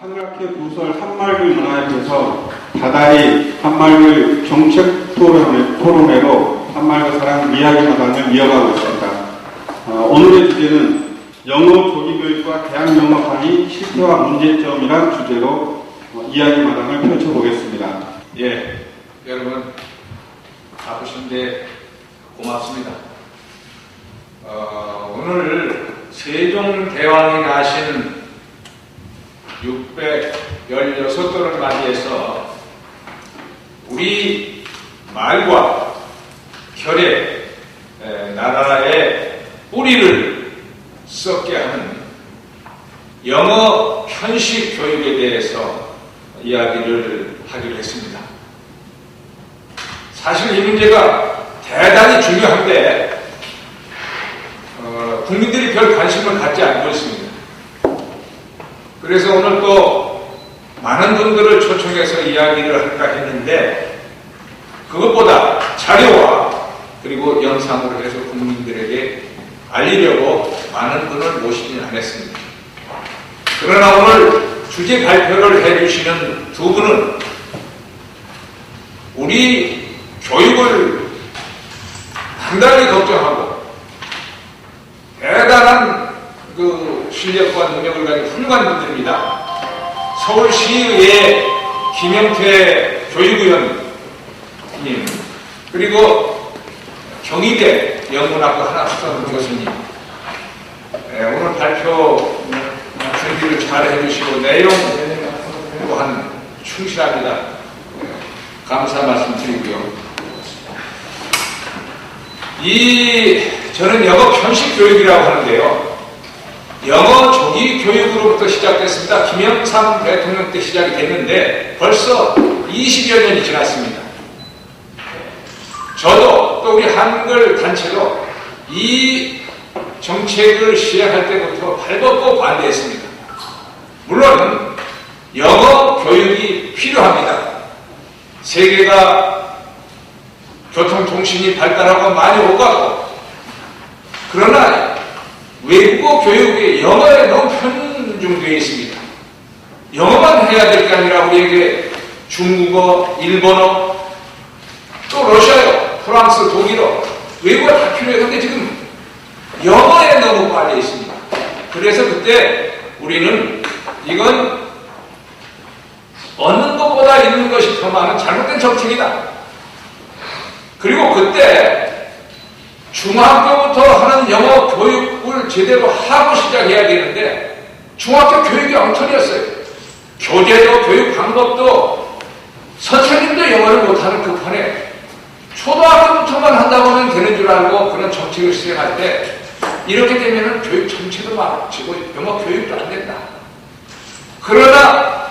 한글학회 부설 한말글 문화협에서 다다이 한말글 정책 토론회, 토론회로 한말글 사랑 이야기 마당을 이어가고 있습니다. 어, 오늘의 주제는 영어 조기교육과 대학 영어 강의 실패와 문제점이란 주제로 어, 이야기 마당을 펼쳐보겠습니다. 예, 여러분 바쁘신데 고맙습니다. 어, 오늘 세종대왕이 나신 616돌을 맞이해서 우리 말과 결의 에, 나라의 뿌리를 썩게 하는 영어 편식 교육에 대해서 이야기를 하기로 했습니다. 사실 이 문제가 대단히 중요한데 어, 국민들이 별 관심을 갖지 않고 있습니다. 그래서 오늘 또 많은 분들을 초청해서 이야기를 할까 했는데 그것보다 자료와 그리고 영상으로 해서 국민들에게 알리려고 많은 분을 모시진 않았습니다. 그러나 오늘 주제 발표를 해주시는 두 분은 우리 교육을 상당히 걱정하고 대단한 그 실력과 능력을 가진 훌륭한 분들입니다. 서울시의회 김영태 교육위원님 그리고 경희대 영문학과 한학선 교수님 예, 오늘 발표 준비를 잘 해주시고 내용 또한 충실합니다. 예, 감사 말씀드리고요. 이 저는 영어 편식 교육이라고 하는데요. 영어 조기 교육으로부터 시작됐습니다. 김영삼 대통령 때 시작이 됐는데 벌써 20여 년이 지났습니다. 저도 또 우리 한글 단체도 이 정책을 시행할 때부터 발벗고 반대했습니다. 물론 영어 교육이 필요합니다. 세계가 교통통신이 발달하고 많이 오가고 그러나 외국어 교육이 영어에 너무 편중되어 있습니다. 영어만 해야 될 게 아니라 우리에게 중국어, 일본어, 또 러시아요, 프랑스, 독일어 외국어 다 필요해요. 근데 지금 영어에 너무 빠져 있습니다. 그래서 그때 우리는 이건 얻는 것보다 잃는 것이 더 많은 잘못된 정책이다. 그리고 그때 중학교부터 하는 영어 교육을 제대로 하고 시작해야 되는데 중학교 교육이 엉터리였어요. 교재도 교육 방법도 선생님도 영어를 못하는 급판에 초등학교부터만 한다고 하면 되는 줄 알고 그런 정책을 시행할 때 이렇게 되면 교육 전체도 막지고 영어 교육도 안 된다. 그러나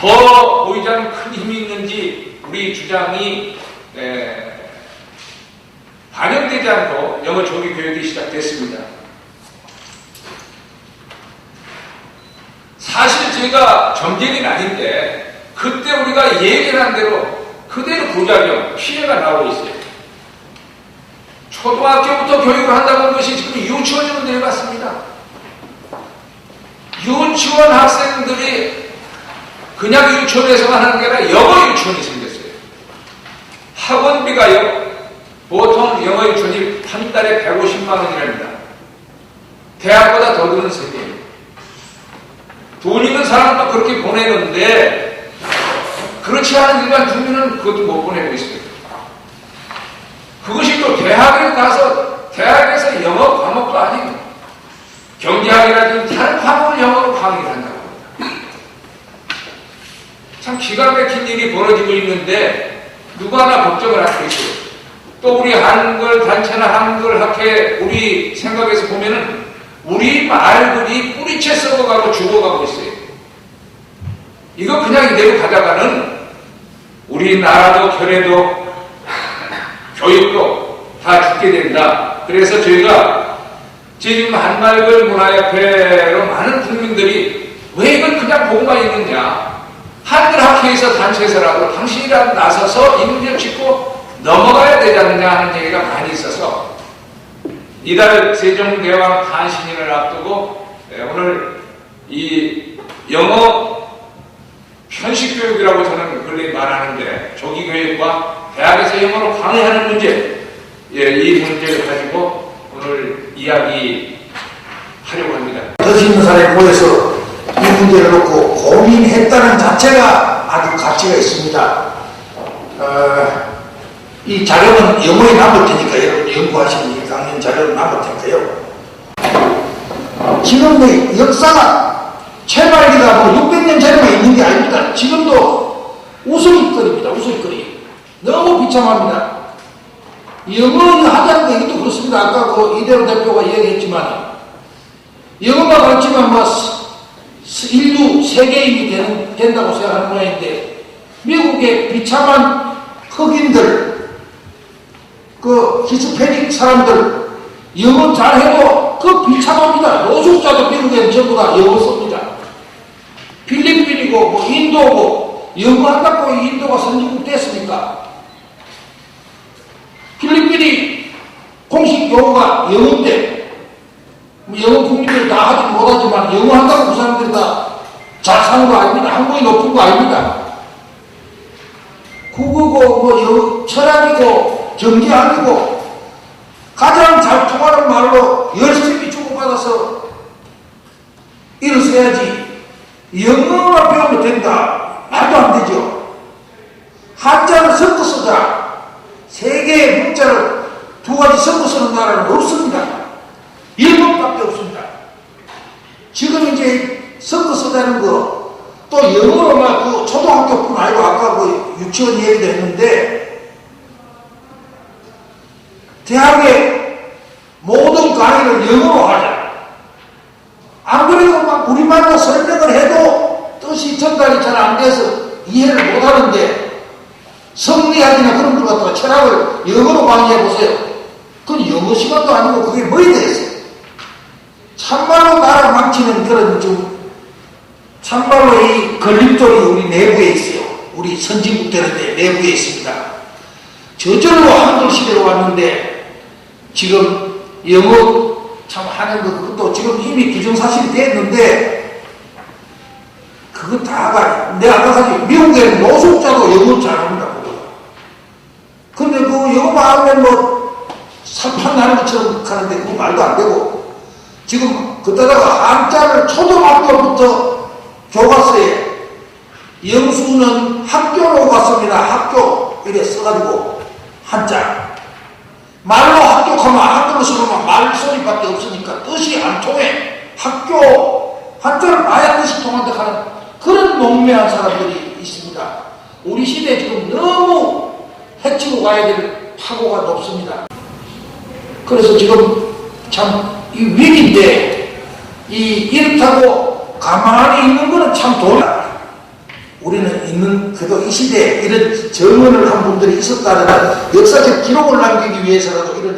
더 보이지 않는 큰 힘이 있는지 우리 주장이 에, 반영되지 않고 영어 조기 교육이 시작됐습니다. 사실 제가 점쟁이는 아닌데 그때 우리가 얘기한 대로 그대로 부작용, 피해가 나오고 있어요. 초등학교부터 교육을 한다고 하는 것이 지금 유치원으로 내려갔습니다. 유치원 학생들이 그냥 유치원에서만 하는 게 아니라 영어 유치원이 생겼어요. 학원비가요, 보통 영어 유치원이 한 달에 150만 원이랍니다. 대학보다 더 드는 세계예요. 돈 있는 사람도 그렇게 보내는데, 그렇지 않은 일반 국민은 그것도 못 보내고 있어요. 그것이 또 대학에 가서, 대학에서 영어 과목도 아니고, 경제학이라든지 다른 과목을 영어로 강의를 한다고 합니다. 참 기가 막힌 일이 벌어지고 있는데, 누구 하나 걱정을 하고 있어요. 또 우리 한글 단체나 한글 학회 우리 생각에서 보면은 우리 말들이 뿌리채 썩어가고 죽어가고 있어요. 이거 그냥 이대로 가다가는 우리나라도 결례도 교육도 다 죽게 된다. 그래서 저희가 지금 한말글 문화협회로 많은 국민들이 왜 이걸 그냥 보고만 있느냐. 한글 학회에서 단체에서라도 당신이라도 나서서 이 문제를 짚고 넘어가야 되지 않느냐 하는 얘기가 많이 있어서 이달 세종대왕 탄신일을 앞두고 예, 오늘 이 영어 편식 교육이라고 저는 원래 말하는데 조기 교육과 대학에서 영어로 강의하는 문제, 예, 이 문제를 가지고 오늘 이야기하려고 합니다. 더 있는 사람이 모여서 이 문제를 놓고 고민했다는 자체가 아주 가치가 있습니다. 어, 이 자료는 영어에 남을 테니까 여러분 연구하시는 이 강연 자료는 남을 테니까요. 지금의 역사가 최말기가 뭐 600년 전에만 있는 게 아닙니다. 지금도 웃음거리입니다. 웃음거리. 너무 비참합니다. 영어 하자는 거 이것도 그렇습니다. 아까 그 이대로 대표가 이야기했지만 영어만 가르치면 뭐 인류 세계인이 되는, 된다고 생각하는 모양인데 미국의 비참한 흑인들 그 히스패닉 사람들 영어 잘해도 그 비참합니다. 노숙자도 미국에는 전부 다 영어 씁니다. 필리핀이고 뭐 인도고 영어 한다고 인도가 선진국 됐습니까? 필리핀이 공식 용어가 영어인데 뭐 영어 국민들 다 하지 못하지만 영어 한다고 그 사람들이 다잘 사는 거 아닙니다. 한국이 높은 거 아닙니다. 국어고 뭐 영어 철학이고 정기학이고 가장 잘 통하는 말로 열심히 주고받아서 일어서야지 영어만 배우면 된다. 말도 안 되죠. 한자를 섞어 쓰자. 세 개의 문자를 두 가지 섞어 쓰는 나라는 없습니다. 일본밖에 없습니다. 지금 이제 섞어 쓰자는 거, 또 영어로만 그 초등학교뿐 아니고 아까 그 유치원 얘기도 했는데, 대학에 모든 강의를 영어로 하자. 안 그래도 막 우리말로 설명을 해도 뜻이 전달이 잘 안 돼서 이해를 못 하는데, 성리학이나 그런 걸 갖다가 철학을 영어로 강의해 보세요. 그건 영어 시간도 아니고 그게 뭐이 되겠어요? 참말로 나라 망치는 그런 좀 참말로 이 걸림돌이 우리 내부에 있어요. 우리 선진국 되는데 내부에 있습니다. 저절로 한글 왔는데 지금 영어 참 하는 거 그것도 지금 이미 기정사실이 됐는데 그거 다가 내가 아까 가지 미국에는 노숙자도 잘합니다. 그거. 근데 그 영어만 하면 뭐 사판 나는 것처럼 하는데 그거 말도 안 되고 지금 그때다가 한자를 초등학교부터 교과서에 영수는 학교로 갔습니다. 학교 이래 써가지고 한자 말로 합격하면 한글로 쓰면 말소리밖에 없으니까 뜻이 안 통해 학교 한자를 봐야 뜻이 통한다 하는 그런 농매한 사람들이 있습니다. 우리 시대에 지금 너무 해치고 가야 될 파고가 높습니다. 그래서 지금 참 이 위기인데 이 이렇다고 가만히 있는 거는 참 돌아. 우리는 있는 그래도 이 시대에 이런 정언을 한 분들이 있었다는 역사적 기록을 남기기 위해서라도 이런